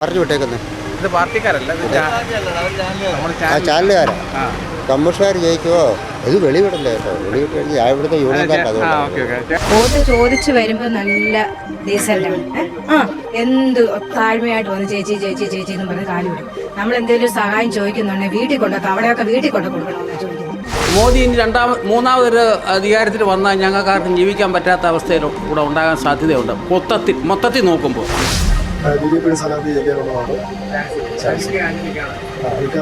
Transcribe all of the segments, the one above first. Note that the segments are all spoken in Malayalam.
പറഞ്ഞു വിട്ടേക്കുന്നത് ഇത് പാർട്ടിക്കാരല്ല ഇത് ചാ- നമ്മുടെ ആ ചാനൽ ചാനലുകാരാ. ആ. കമ്മ്യൂണിസ്റ്റുകാർ ജയിക്കുമോ ഇത് വെളിവിടണ്ട കേട്ടോ വെളിവിട്ട് കഴിഞ്ഞാൽ ഞാൻ ഇവിടുത്തെ ആ, യൂണിയൻകാരുടെ ഓക്കെ ഓക്കെ. വോട്ട് ചോദിച്ചു വരുമ്പോ നല്ല ഡീസലാണ് ആ എന്ത് താഴ്മയായിട്ട് വന്ന് ചേച്ചി ചേച്ചി ചേച്ചി എന്ന് പറഞ്ഞ് കാലി വിടും. നമ്മൾ എന്തെങ്കിലും സഹായം ചോദിക്കുന്നുണ്ടെങ്കിൽ വീട്ടിൽ കൊണ്ടൊക്കെ അവിടെയൊക്കെ വീട്ടിൽ കൊണ്ടു കൊടുക്കണമെന്നാണ് ചോദിക്കുന്നത്. മോദി ഇനി രണ്ടാമത് മൂന്നാമതൊരു അധികാരത്തിൽ വന്നാൽ ഞങ്ങൾക്കാർക്കും ജീവിക്കാൻ പറ്റാത്ത അവസ്ഥയിൽ കൂടെ ഉണ്ടാകാൻ സാധ്യതയുണ്ട്. മൊത്തത്തിൽ മൊത്തത്തിൽ നോക്കുമ്പോൾ. ബി ജെ പിയുടെ സ്ഥാനാർത്ഥി ജയിക്കാനുള്ളതാണ്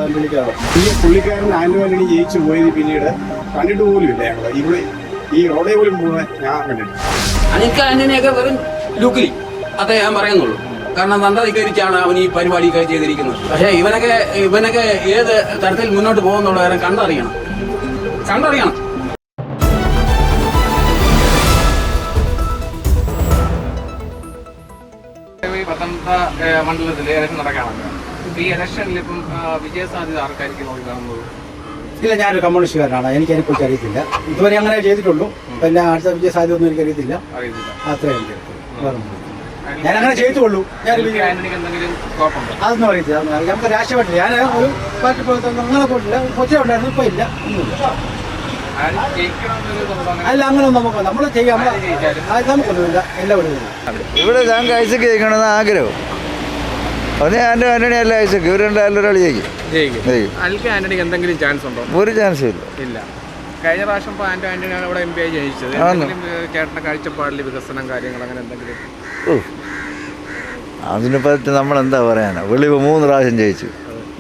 ആന്റണിക്കാണ്. ഈ പുള്ളിക്കാരൻ ആന്റോ ആന്റണി ജയിച്ചു പോയത് പിന്നീട് കണ്ടിട്ട് പോലും ഇല്ല ഞങ്ങൾ ഇവിടെ ഈ റോഡേ പോലും പോകുന്നത് ഞാൻ കണ്ടിട്ടില്ല. അനിക്ക ആന്റണിയൊക്കെ വെറും ലുക്കിലി. അതേ ഞാൻ പറയുന്നുള്ളൂ. കാരണം നന്ദധികരിച്ചാണ് അവൻ ഈ പരിപാടിയൊക്കെ ചെയ്തിരിക്കുന്നത്. പക്ഷേ ഇവനൊക്കെ ഇവനൊക്കെ ഏത് തരത്തിൽ മുന്നോട്ട് പോകുന്നുള്ള കാര്യം കണ്ടറിയണം. കണ്ടറിയണം. മണ്ഡലത്തിൽ ഇലക്ഷൻ നടക്കാണല്ലോ ഇപ്പൊ ഈ ഇലക്ഷനിൽ ഇപ്പം വിജയ സാധ്യത ആർക്കായിരിക്കും നോക്കി കാണുന്നത്? ഇല്ല ഞാനൊരു കമ്മ്യൂണിസ്റ്റുകാരനാണ്. എനിക്ക് അതിനെക്കുറിച്ച് അറിയത്തില്ല. ഇതുവരെ അങ്ങനെ ചെയ്തിട്ടുള്ളൂ. പിന്നെ അടുത്ത വിജയ സാധ്യത ഒന്നും എനിക്ക് അറിയത്തില്ല. അത്രയും ഞാൻ അങ്ങനെ ചെയ്തുള്ളൂ ഞാൻ അതൊന്നും അറിയത്തില്ല. നമുക്ക് രാഷ്ട്രീയമായിട്ടില്ല ഞാൻ ഒരു പാർട്ടി പ്രവർത്തനം അങ്ങനെ പോയിട്ടില്ല. കൊച്ചിയിൽ ഉണ്ടായിരുന്നു. ഇപ്പം ഇല്ല. ഒന്നുമില്ല. അല്ല അങ്ങനെ ഒന്നും നമുക്ക് നമ്മൾ ചെയ്യാം. നമുക്കൊന്നുമില്ല. എല്ലാവരും. ഇവിടെ താങ്കൾ ഐസക്ക് ജയിക്കണമെന്ന് ആഗ്രഹം. ഒന്ന് ആന്റെ ആന്റണി അല്ല ഐസക്ക് ഇവർ രണ്ടായാലും ഒരാൾ ജയിക്കും. ജയിക്കും. ജയിക്കും. അൽക്ക് ആന്റണിക്ക് എന്തെങ്കിലും ചാൻസ് ഉണ്ടോ? ഒരു ചാൻസും ഇല്ല. ഇല്ല. കഴിഞ്ഞ പ്രാവശ്യം ഇപ്പോൾ ആന്റോ ആന്റണിയാണ് ഇവിടെ എം പി ആയി ജയിച്ചത്. കാഴ്ചപ്പാടിൽ വികസനം കാര്യങ്ങൾ അങ്ങനെ എന്തെങ്കിലും? അതിനെ പറ്റി നമ്മളെന്താ പറയാനാ? വെളിവ് മൂന്ന് പ്രാവശ്യം ജയിച്ചു.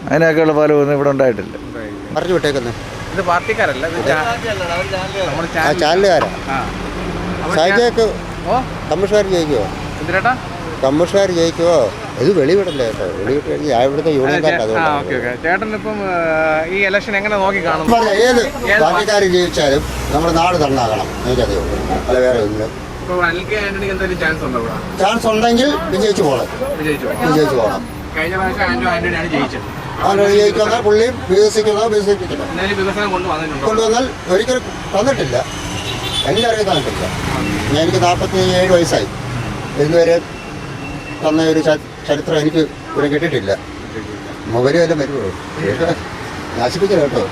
അതിനൊക്കെയുള്ള ഫലമൊന്നും ഇവിടെ ഉണ്ടായിട്ടില്ല. പറഞ്ഞു വിട്ടേക്കുന്നത് ഇത് പാർട്ടിക്കാരല്ല ഇത് നമ്മുടെ ചാനലുകാരാ. ഓ? കമ്മ്യൂണിസ്റ്റുകാർ ജയിക്കുമോ എന്തിനാട്ടാ? കമ്മീഷണർ ജയിക്കുമോ ഇത് വെളിവിടല്ലേ കേട്ടോ. വെളിവിട്ട് കഴിഞ്ഞാൽ ഇവിടുത്തെ യൂണിയൻകാരുടെ അതുകൊണ്ട് ഇപ്പം ഈ ഇലക്ഷൻ എങ്ങനെ നോക്കി പറഞ്ഞ ഏത് പാർട്ടിക്കാർ ജയിച്ചാലും നമ്മുടെ നാട് തണ്ണാകണം. എനിക്കതേ ഉള്ളൂ. അല്ല വേറെ ഒന്നും ചാൻസ് ഉണ്ടെങ്കിൽ വിജയിച്ചു പോകണം. വിജയിച്ചു പോകണം. കഴിഞ്ഞ പ്രാവശ്യം ആന്റോ ആന്റണിയാണ് ജയിച്ചത്. അങ്ങനെ ജയിക്കുന്ന പുള്ളിയും വികസിക്കുന്ന വികസിപ്പിക്കണം കൊണ്ടുവന്നിട്ടുണ്ടോ കൊണ്ടുവന്നാൽ ഒരിക്കലും തന്നിട്ടില്ല. എന്റെ അറിവ് തന്നിട്ടില്ല. ഞാൻ എനിക്ക് നാൽപ്പത്തി ഏഴ് വയസ്സായി. ഇതുവരെ തന്ന ഒരു ചരിത്രം എനിക്ക് ഇവിടെ കിട്ടിയിട്ടില്ല. മൊബൈലും എല്ലാം വരുമോ? നശിപ്പിക്കില്ല കേട്ടോ.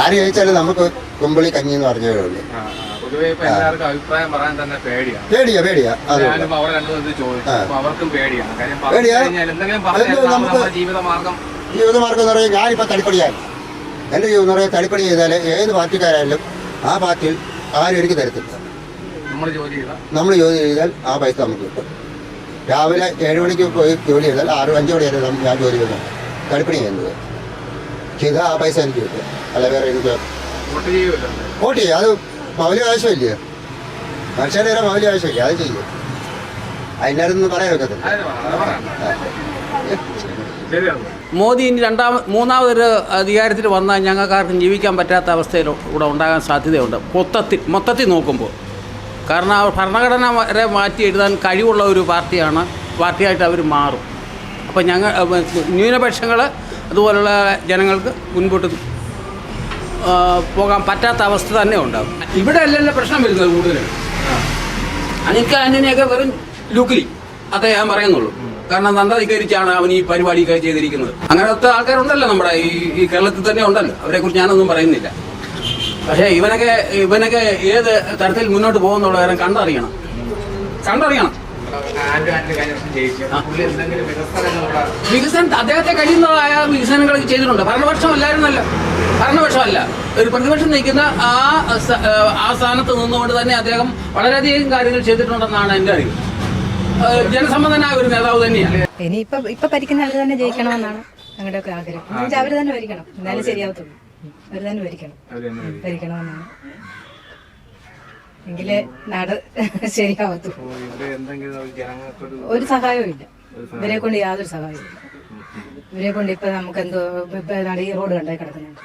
ആര് ചോദിച്ചാലും നമുക്ക് കുമ്പിളി കഞ്ഞി എന്ന് പറഞ്ഞേ ഉള്ളൂ. പൊതുവേ ഇപ്പൊ എല്ലാവർക്കും അഭിപ്രായം പറയാൻ തന്നെ പേടിയാണ്. പേടിയാ പേടിയാ. അത് ഞാനിപ്പോ അവിടെ രണ്ടു ദിവസം ചോദിച്ചു. അപ്പൊ അവർക്കും പേടിയാണ്. കാര്യം പറഞ്ഞു പേടിയാ? കഴിഞ്ഞാൽ എന്തെങ്കിലും പറഞ്ഞാൽ അതെന്തോ നമുക്ക് നമ്മുടെ ജീവിതമാർഗം ജീവിതമാർഗം എന്ന് പറയുന്നത് ഞാനിപ്പോൾ തടിപ്പടിയാണ്. എന്റെ ജീവിതം എന്ന് പറയുന്നത് തടിപ്പടി ചെയ്താൽ ഏത് പാർട്ടിക്കാരായാലും ആ പാർട്ടിയിൽ ആരും എനിക്ക് തരത്തില്ല. നമ്മൾ ജോലി ചെയ്ത നമ്മൾ ജോലി ചെയ്താൽ ആ പൈസ നമുക്ക് കിട്ടും. രാവിലെ ഏഴ് മണിക്ക് പോയി ജോലി ചെയ്താൽ ആറ് അഞ്ച് മണി വരെ നം- ഞാൻ ജോലി ചെയ്യുന്നത് തടിപ്പണി ചെയ്യുന്നത് ചെയ്താൽ ആ പൈസ എനിക്ക് കിട്ടും. അല്ല വേറെ എനിക്ക് വോട്ട് ചെയ്യുമല്ലോ. വോട്ട് ചെയ്യും. അത് മൗലിക ആവശ്യമില്ലേ? മനുഷ്യരുടെ നേരെ മൗലിക ആവശ്യമില്ല? അത് ചെയ്യും. അതിനകത്തൊന്നും പറയാൻ വെക്കത്തില്ല മോദി ഇനി രണ്ടാമ മൂന്നാമതൊരു അധികാരത്തിൽ വന്നാൽ ഞങ്ങൾക്കാർക്കും ജീവിക്കാൻ പറ്റാത്ത അവസ്ഥയിൽ ഇവിടെ ഉണ്ടാകാൻ സാധ്യതയുണ്ട്. മൊത്തത്തിൽ മൊത്തത്തിൽ നോക്കുമ്പോൾ. കാരണം അവർ ഭരണഘടന വരെ മാറ്റി എഴുതാൻ കഴിവുള്ള ഒരു പാർട്ടിയാണ് പാർട്ടിയായിട്ട് അവർ മാറും. അപ്പോൾ ഞങ്ങൾ ന്യൂനപക്ഷങ്ങൾ അതുപോലുള്ള ജനങ്ങൾക്ക് മുൻപോട്ട് പോകാൻ പറ്റാത്ത അവസ്ഥ തന്നെ ഉണ്ടാകും ഇവിടെ അല്ലല്ലോ പ്രശ്നം വരുന്നത് കൂടുതലും. അനിക്ക ആന്റണിയൊക്കെ വെറും ലുക്കിലി. അതേ ഞാൻ പറയുന്നുള്ളൂ. കാരണം നന്ദധികരിച്ചാണ് അവൻ ഈ പരിപാടിയൊക്കെ ചെയ്തിരിക്കുന്നത്. അങ്ങനത്തെ ആൾക്കാരുണ്ടല്ലോ നമ്മുടെ ഈ ഈ കേരളത്തിൽ തന്നെ ഉണ്ടല്ലോ. അവരെ കുറിച്ച് ഞാനൊന്നും പറയുന്നില്ല. പക്ഷേ ഇവനൊക്കെ ഇവനൊക്കെ ഏത് തരത്തിൽ മുന്നോട്ട് പോകുന്നുള്ള കാര്യം കണ്ടറിയണം. കണ്ടറിയണം. വികസനം അദ്ദേഹത്തെ കഴിയുന്നതായ വികസനങ്ങൾ ചെയ്തിട്ടുണ്ട്. ഭരണപക്ഷം അല്ലായിരുന്നല്ലോ ഭരണപക്ഷമല്ല. ഒരു പ്രതിപക്ഷം നയിക്കുന്ന ആ ആ സ്ഥാനത്ത് നിന്നുകൊണ്ട് തന്നെ അദ്ദേഹം വളരെയധികം കാര്യങ്ങൾ ചെയ്തിട്ടുണ്ടെന്നാണ് എന്റെ അറിവ്. ജനസമ്മതനായ ഒരു നേതാവ് തന്നെയാണ്. ഇനി ഇപ്പൊ ഇപ്പൊ ഭരിക്കുന്ന ആൾ തന്നെ ജയിക്കണമെന്നാണ് ഞങ്ങളുടെയൊക്കെ ആഗ്രഹം. എന്നുവെച്ചാൽ അവർ തന്നെ ഭരിക്കണം. എന്നാലും ശരിയാവത്തുള്ളൂ. അവർ തന്നെ ഭരിക്കണം. ഭരിക്കണമെന്നാണ്. എങ്കിലേ നാട് ശരിയാവത്തു. ഇപ്പോൾ ഇവിടെ എന്തെങ്കിലും ഒരു സഹായവും ഇല്ല ഇവരെ കൊണ്ട് യാതൊരു സഹായവും ഇല്ല ഇവരെ കൊണ്ട് ഇപ്പൊ നമുക്ക് എന്തോ ഈ റോഡ് കണ്ടായി കിടക്കുന്നുണ്ട്.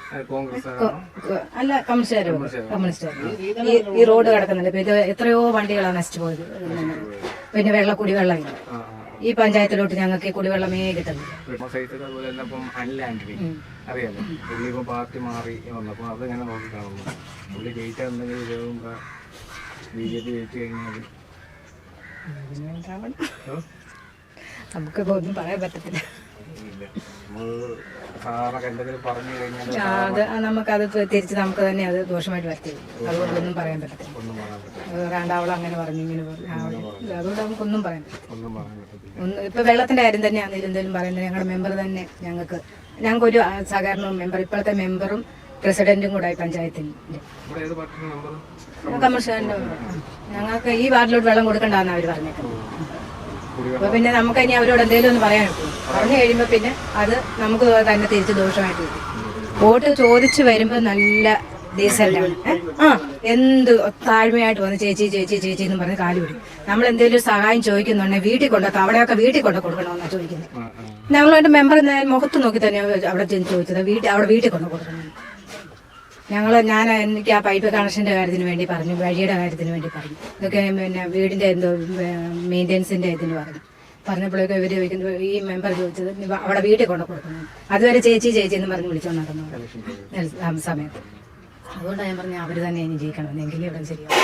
അല്ല കമ്മ്യൂണിസ്റ്റുകാരോ കമ്മ്യൂണിസ്റ്റുകാർ ഈ റോഡ് കിടക്കുന്നുണ്ട്. ഇപ്പൊ ഇത് എത്രയോ വണ്ടികളാണ് നശിച്ചു പോയത്. പിന്നെ വെള്ള കുടിവെള്ളമില്ല ഈ പഞ്ചായത്തിലോട്ട് ഞങ്ങൾക്ക് ഈ കുടിവെള്ളമേ ആന്റണി അറിയാലോ? പാർട്ടി മാറി വന്നപ്പോൾ അതെങ്ങനെ നോക്കി കാണുന്നു പുള്ളി ജയിച്ചാൽ ബി ജെ പി ജയിച്ചു കഴിഞ്ഞാൽ നമുക്കിപ്പോ ഒന്നും പറയാൻ പറ്റത്തില്ല. അത് നമുക്കത് തിരിച്ച് നമുക്ക് തന്നെ അത് ദോഷമായിട്ട് പറയാൻ പറ്റത്തില്ല. ഒന്നും പറയാൻ പറ്റില്ല അത് അങ്ങനെ പറഞ്ഞു ഇങ്ങനെ പറഞ്ഞു അതുകൊണ്ട് നമുക്കൊന്നും പറയാൻ പറ്റില്ല പറ്റത്തില്ല. ഇപ്പൊ വെള്ളത്തിന്റെ കാര്യം തന്നെയാണെങ്കിലും എന്തെങ്കിലും പറയുന്നത് ഞങ്ങളുടെ മെമ്പർ തന്നെ ഞങ്ങൾക്ക് ഞങ്ങൾക്ക് ഒരു സഹകരണ മെമ്പർ ഇപ്പോഴത്തെ മെമ്പറും പ്രസിഡന്റും കൂടെ പഞ്ചായത്തിന്റെ ഇവിടെ ഏത് പാർട്ടി നമ്പർ? കമ്മീഷന്റെ ഞങ്ങൾക്ക് ഈ വാർഡിലോട്ട് വെള്ളം കൊടുക്കണ്ടെന്ന് അവർ പറഞ്ഞേക്കുന്നത് അപ്പൊ പിന്നെ നമുക്ക് ഇനി അവരോട് എന്തെങ്കിലും ഒന്ന് പറയാൻ പറ്റും പറഞ്ഞു കഴിയുമ്പോ പിന്നെ അത് നമുക്ക് തന്നെ തിരിച്ച് ദോഷമായിട്ട് കിട്ടും വോട്ട് ചോദിച്ചു വരുമ്പോ നല്ല ഡീസലാണ് ആ എന്ത് താഴ്മയായിട്ട് വന്ന് ചേച്ചി ചേച്ചി ചേച്ചി എന്ന് പറഞ്ഞ് കാലു വിടും നമ്മൾ എന്തെങ്കിലും സഹായം ചോദിക്കുന്നുണ്ടെങ്കിൽ വീട്ടിൽ കൊണ്ടൊക്കെ അവിടെയൊക്കെ വീട്ടിൽ കൊണ്ട് കൊടുക്കണമെന്നാണ് ചോദിക്കുന്നത്. ഞങ്ങളായിട്ട് മെമ്പർ മുഖത്ത് നോക്കി തന്നെ അവിടെ ചോദിച്ചത്. വീട്ടിൽ അവിടെ വീട്ടിൽ കൊണ്ട് കൊടുക്കണം ഞങ്ങൾ ഞാൻ എനിക്ക് ആ പൈപ്പ് കണക്ഷന്റെ കാര്യത്തിന് വേണ്ടി പറഞ്ഞു വഴിയുടെ കാര്യത്തിന് വേണ്ടി പറഞ്ഞു. ഇതൊക്കെ പിന്നെ വീടിന്റെ എന്തോ മെയിന്റെനൻസിന്റെ ഇതിന് പറഞ്ഞു. പറഞ്ഞപ്പോഴേക്കും ഇവർ ചോദിക്കുന്നത് ഈ മെമ്പർ ചോദിച്ചത് "നീ വാ, അവിടെ വീട്ടിൽ കൊണ്ട് കൊടുക്കുന്നു. അതുവരെ ചേച്ചി ചേച്ചി എന്ന് പറഞ്ഞ് വിളിച്ചോണ്ട് നടന്നു. സമയത്ത്. അതുകൊണ്ടാണ് ഞാൻ പറഞ്ഞു അവർ തന്നെ ഇനി ജയിക്കണം. എങ്കിലും ഇവിടെ ശരിയാവും.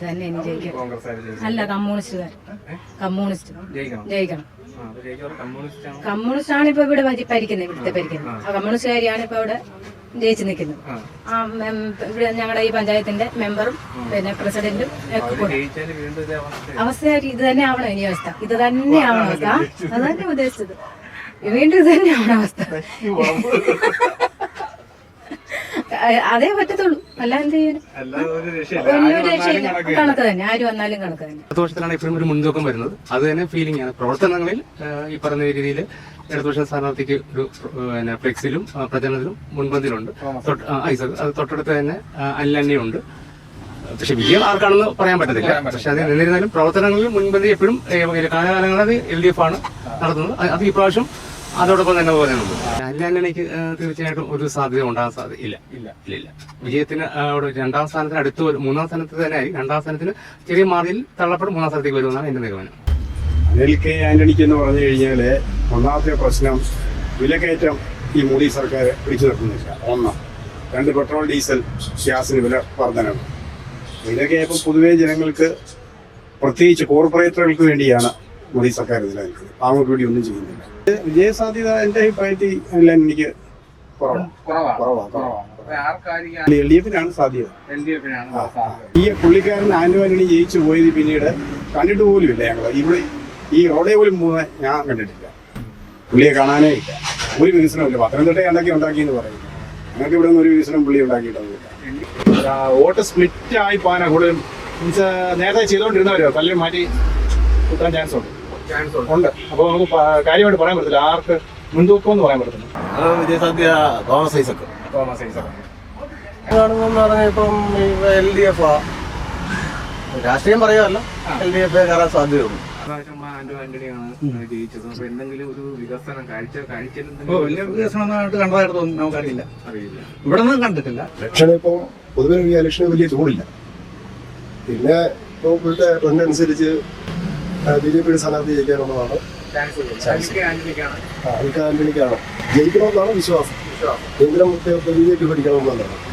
തന്നെ ഇനി ജയിക്കണം അല്ല കമ്മ്യൂണിസ്റ്റുകാർ കമ്മ്യൂണിസ്റ്റ്. ജയിക്കണം. കമ്മ്യൂണിസ്റ്റ് ആണ് ഇപ്പൊ ഇവിടെ ഭരി- ഭരിക്കുന്നത് ഇവിടുത്തെ ഭരിക്കുന്നത്. കമ്മ്യൂണിസ്റ്റുകാരിയാണ് ഇപ്പൊ ഇവിടെ ജയിച്ചു നിൽക്കുന്നു. ആ. ഇവിടെ ഞങ്ങളുടെ ഈ പഞ്ചായത്തിന്റെ മെമ്പറും പിന്നെ പ്രസിഡന്റും ഒക്കെ കൂടെ. അവസ്ഥ ഇത് തന്നെ ആവണം ഇനി അവസ്ഥ. ഇത് തന്നെ ആവണം അവസ്ഥ. അത് തന്നെ ഉദ്ദേശിച്ചത്. വീണ്ടും ഇത് തന്നെ ആവണം അവസ്ഥ. അതേ പറ്റത്തുള്ളൂ. അല്ല എന്ത് ചെയ്യാനും അല്ലാതെ കണക്ക് തന്നെ. ആര് വന്നാലും കണക്ക് തന്നെ. ഇടതുപക്ഷത്തിലാണ് ഇപ്പോഴും ഒരു മുൻതൂക്കം വരുന്നത്. അത് തന്നെ ഫീലിംഗ് ആണ്. പ്രവർത്തനങ്ങളിൽ ഈ പറഞ്ഞ രീതിയിൽ ഇടതുപക്ഷ സ്ഥാനാർത്ഥിക്ക് ഒരു പിന്നെ ഫ്ലെക്സിലും പ്രചരണത്തിലും മുൻപന്തിയിലുണ്ട്. അത് തൊട്ടടുത്ത് തന്നെ അല്ലന്നെയുണ്ട് പക്ഷെ വിജയം ആർക്കാണെന്ന് പറയാൻ പറ്റത്തില്ല. പക്ഷെ അത് എന്നിരുന്നാലും പ്രവർത്തനങ്ങളിൽ മുൻപന്തി എപ്പോഴും കാലകാലങ്ങളിൽ എൽ ഡി എഫ് ആണ് നടത്തുന്നത്. അത് അത് ഈ പ്രാവശ്യം അതോടൊപ്പം തന്നെ പോലെ അല്ലന്നണിക്ക് തീർച്ചയായിട്ടും ഒരു സാധ്യത ഉണ്ടാകാൻ സാധ്യത ഇല്ല. ഇല്ല. ഇല്ല ഇല്ല. വിജയത്തിന് അവിടെ രണ്ടാം സ്ഥാനത്തിന് അടുത്ത് വരും. മൂന്നാം സ്ഥാനത്ത് തന്നെ ആയി രണ്ടാം സ്ഥാനത്തിന് ചെറിയ മാർജിൽ തള്ളപ്പെട്ട് മൂന്നാം സ്ഥാനത്തേക്ക് വരുമെന്നാണ് എന്റെ നിഗമനം. അനിൽ കെ ആന്റണിക്ക് എന്ന് പറഞ്ഞു കഴിഞ്ഞാൽ ഒന്നാമത്തെ പ്രശ്നം വിലക്കയറ്റം ഈ മോദി സർക്കാർ പിടിച്ചു നിർത്തുന്നില്ല. ഒന്ന്. രണ്ട് പെട്രോൾ ഡീസൽ ഗ്യാസിന് വില വർധനവ്. ഇതൊക്കെ ഇപ്പം പൊതുവേ ജനങ്ങൾക്ക് പ്രത്യേകിച്ച് കോർപ്പറേറ്ററുകൾക്ക് വേണ്ടിയാണ് മോദി സർക്കാർ ഇതിൽ നിൽക്കുന്നത് പാവങ്ങൾക്ക് വേണ്ടി ഒന്നും ചെയ്യുന്നില്ല. വിജയസാധ്യത എന്റെ അഭിപ്രായത്തിൽ എല്ലാം എനിക്ക് എൽ ഡി എഫിനാണ് സാധ്യത. ഈ പുള്ളിക്കാരൻ ആന്റോ ആന്റണി ജയിച്ചു പോയത് പിന്നീട് കണ്ടിട്ട് പോലും ഇല്ല ഞങ്ങൾ ഇവിടെ ഈ റോഡേ പോലും പോകുന്നത് ഞാൻ കണ്ടിട്ടില്ല. പുള്ളിയെ കാണാനേ ഇല്ല. ഒരു വികസനമില്ല പത്തനംതിട്ട ഉണ്ടാക്കി ഉണ്ടാക്കി എന്ന് പറയും. ഞങ്ങൾക്ക് ഇവിടെ നിന്ന് ഒരു വികസനം പുള്ളി ഉണ്ടാക്കിയിട്ടൊന്നുമില്ല. വോട്ട് സ്പ്ലിറ്റ് ആയി പോകാനാ കൂടുതലും. നേരത്തെ ചെയ്തുകൊണ്ടിരുന്നവരോ പലരും മാറ്റി കിട്ടാൻ ചാൻസ് ഉണ്ട്. ഉണ്ട്. അപ്പോൾ നമുക്ക് കാര്യമായിട്ട് പറയാൻ പറ്റത്തില്ല. ആർക്ക് മുൻതൂക്കം എന്ന് പറയാൻ പറ്റത്തില്ല. വിജയസാധ്യ തോമസ് ഐസക് തോമസ് ഐസക് ആണെന്ന് പറഞ്ഞാൽ ഇപ്പം എൽ ഡി എഫ് രാഷ്ട്രീയം പറയുമല്ലോ എൽ ഡി എഫ് കയറാൻ സാധ്യതയുള്ളൂ. പ്രാവശ്യം ആന്റോ ആന്റണിയാണ് ജയിച്ചത്. അപ്പൊ എന്തെങ്കിലും ഒരു വികസനം കാഴ്ച വലിയ വികസനമായിട്ട് കണ്ടതായിട്ട് തോന്നുന്നു നമുക്കറിയില്ല. അറിയില്ല. ഇവിടെ നിന്നും കണ്ടിട്ടില്ല. ഇലക്ഷൻ ഇപ്പോ പൊതുവെ ഈ ഇലക്ഷന് വലിയ ചൂടില്ല. പിന്നെ ഇപ്പോ ഇപ്പോഴത്തെ ട്രെൻഡ് അനുസരിച്ച് ബി ജെ പിയുടെ സ്ഥാനാർത്ഥി ജയിക്കാനുള്ളതാണ്. ചാൻസ് ആന്റണിക്കാണ്. ആ, അനിൽക്ക ആന്റണിക്കാണ്. ജയിക്കണമെന്നാണ് വിശ്വാസം. എങ്കിലും ബി ജെ പി ഭരിക്കണമെന്നുള്ളതാണ്